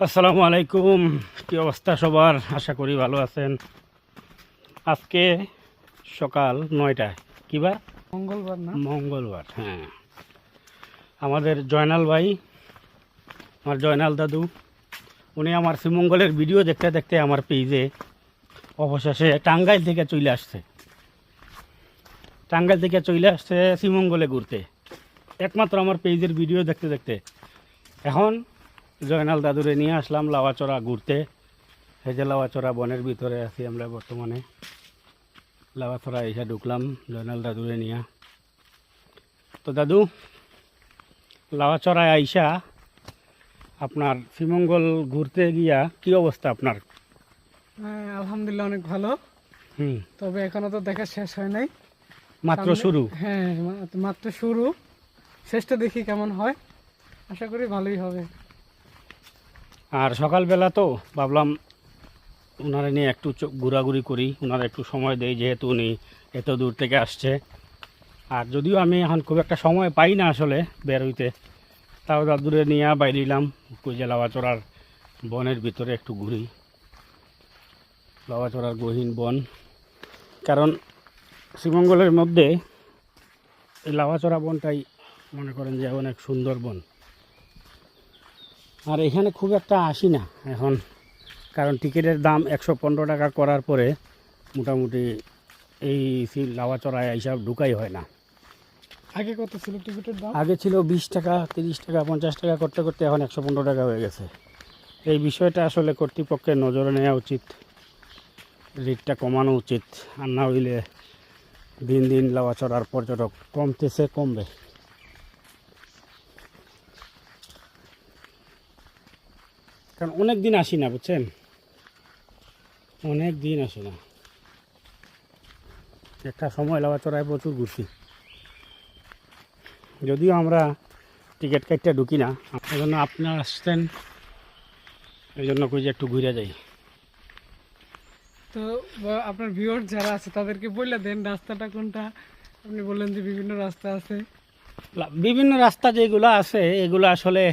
আসসালামু আলাইকুম। কি অবস্থা সবার? আশা করি ভালো আছেন। আজকে সকাল নয়টায়। কিবার মঙ্গলবার না? মঙ্গলবার হ্যাঁ। আমাদের জয়নাল ভাই আমার জয়নাল দাদু উনি আমার শ্রীমঙ্গলের ভিডিও দেখতে দেখতে আমার পেজে অবশেষে টাঙ্গাইল থেকে চলে আসছে। টাঙ্গাইল থেকে চলে আসছে শ্রীমঙ্গলে ঘুরতে। একমাত্র আমার পেজের ভিডিও দেখতে দেখতে। এখন জয়নাল দাদুরে নিয়ে আসলাম লাওয়াচড়া ঘুরতে। এই যে লাওয়াচড়া বনের ভিতরে আছি আমরা বর্তমানে। লাওয়াচড়া এসে ঢুকলাম জয়নাল দাদুরে নিয়ে। তো দাদু লাওয়াচড়ায় আইসা আপনার শ্রীমঙ্গল ঘুরতে গিয়া কি অবস্থা আপনার? হ্যাঁ, আলহামদুলিল্লাহ অনেক ভালো। হুম। তবে এখনও তো দেখা শেষ হয় নাই। মাত্র শুরু? হ্যাঁ মাত্র শুরু। শেষটা দেখি কেমন হয়। আশা করি ভালোই হবে। আর সকালবেলা তো ভাবলাম ওনারা নিয়ে একটু ঘোরাঘুরি করি ওনারা একটু সময় দেয় যেহেতু উনি এত দূর থেকে আসছে। আর যদিও আমি এখন খুব একটা সময় পাই না আসলে বের হইতে, তাও দাদুরে নিয়ে বাইরিলাম কুইজে লাওয়াচড়ার বনের ভিতরে একটু ঘুরি। লাওয়াচড়ার গহীন বন। কারণ শ্রীমঙ্গলের মধ্যে এই লাওয়াচড়া বনটাই মনে করেন যে অনেক সুন্দর বন। আর এখানে খুব একটা আসি না এখন। কারণ টিকিটের দাম একশো পনেরো টাকা করার পরে মোটামুটি এই সি- লাওয়াচড়ায় এইসব ঢুকাই হয় না। আগে কত ছিল টিকিটের দাম? আগে ছিল বিশ টাকা তিরিশ টাকা পঞ্চাশ টাকা করতে করতে এখন একশো পনেরো টাকা হয়ে গেছে। এই বিষয়টা আসলে কর্তৃপক্ষের নজরে নেওয়া উচিত রেটটা কমানো উচিত আর না হইলে দিন দিন লাওয়াচড়ার পর্যটক কমতেছে কমবে। কারণ অনেক দিন আসি না বুঝছেন? অনেক দিন আসি না। একটা সময় লাওয়াচড়ায় প্রচুর ঘুরছি। যদিও আমরা টিকিট কাটতে ঢুকি না এই জন্য আপনারা আসতেন এই জন্য কই যে একটু ঘুরে যাই। তো আপনার ভিউয়ার যারা আছে তাদেরকে বললে দেন রাস্তাটা কোনটা? আপনি বললেন যে বিভিন্ন রাস্তা আছে। বিভিন্ন রাস্তা যেগুলো আছে এগুলো আসলে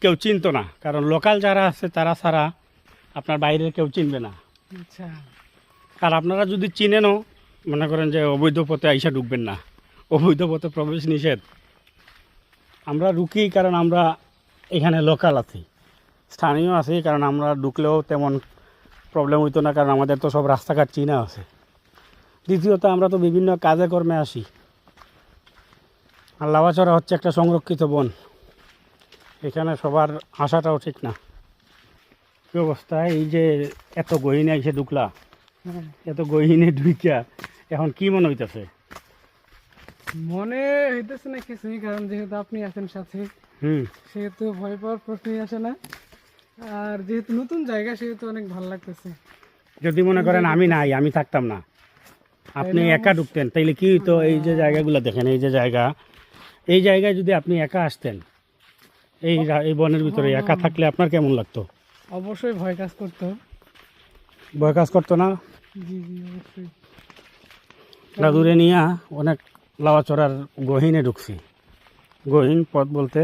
কেউ চিনতো না। কারণ লোকাল যারা আছে তারা ছাড়া আপনার বাইরের কেউ চিনবে না। আচ্ছা। আর আপনারা যদি চিনেনও মনে করেন যে অবৈধ পথে আইসা ঢুকবেন না। অবৈধ পথে প্রবেশ নিষেধ। আমরা রুকি কারণ আমরা এখানে লোকাল আছি। স্থানীয় আছি কারণ আমরা ঢুকলেও তেমন প্রবলেম হইতো না কারণ আমাদের তো সব রাস্তাঘাট চিনা আছে। দ্বিতীয়ত আমরা তো বিভিন্ন কাজে কর্মে আসি। আর লাভাচড়া হচ্ছে একটা সংরক্ষিত বন। এখানে সবার আসাটাও ঠিক না। কি অবস্থা? এই যে এত গহিনে এসে ঢুকলা। হ্যাঁ। এত গহিনে ঢুকিয়া এখন কি মনে হইতেছে? মনে হইতেছে না কিছুই কারণ যেহেতু আপনি আছেন সাথে হুম। সেহেতু ভয় পাওয়ার প্রশ্নই আসে না। আর যেহেতু নতুন জায়গা সেহেতু অনেক ভালো লাগতেছে। যদি মনে করেন আমি নাই আমি থাকতাম না। আপনি একা ঢুকতেন তাইলে কি হইতো? এই যে জায়গাগুলো দেখেন এই যে জায়গা। এই জায়গায় যদি আপনি একা আসতেন এই এই বনের ভিতরে একা থাকলে আপনার কেমন লাগতো? অবশ্যই ভয় কাজ করতো। ভয় কাজ করতো না? জি জি অবশ্যই। দূরে নিয়ে অনেক লাওয়া লাওয়াচড়ার গহীনে ঢুকছি। গহীন পথ বলতে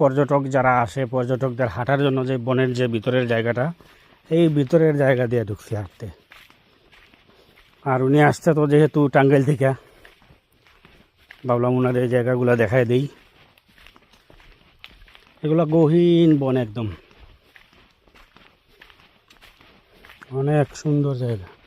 পর্যটক যারা আসে পর্যটকদের হাঁটার জন্য যে বনের যে ভিতরের জায়গাটা এই ভিতরের জায়গা দিয়ে ঢুকছি হাঁটতে। আর উনি আসতে তো যেহেতু টাঙ্গাইল থেকে। বাবলা ওনার এই জায়গাগুলো দেখায় দিই। এগুলো গহীন বন একদম। অনেক সুন্দর জায়গা।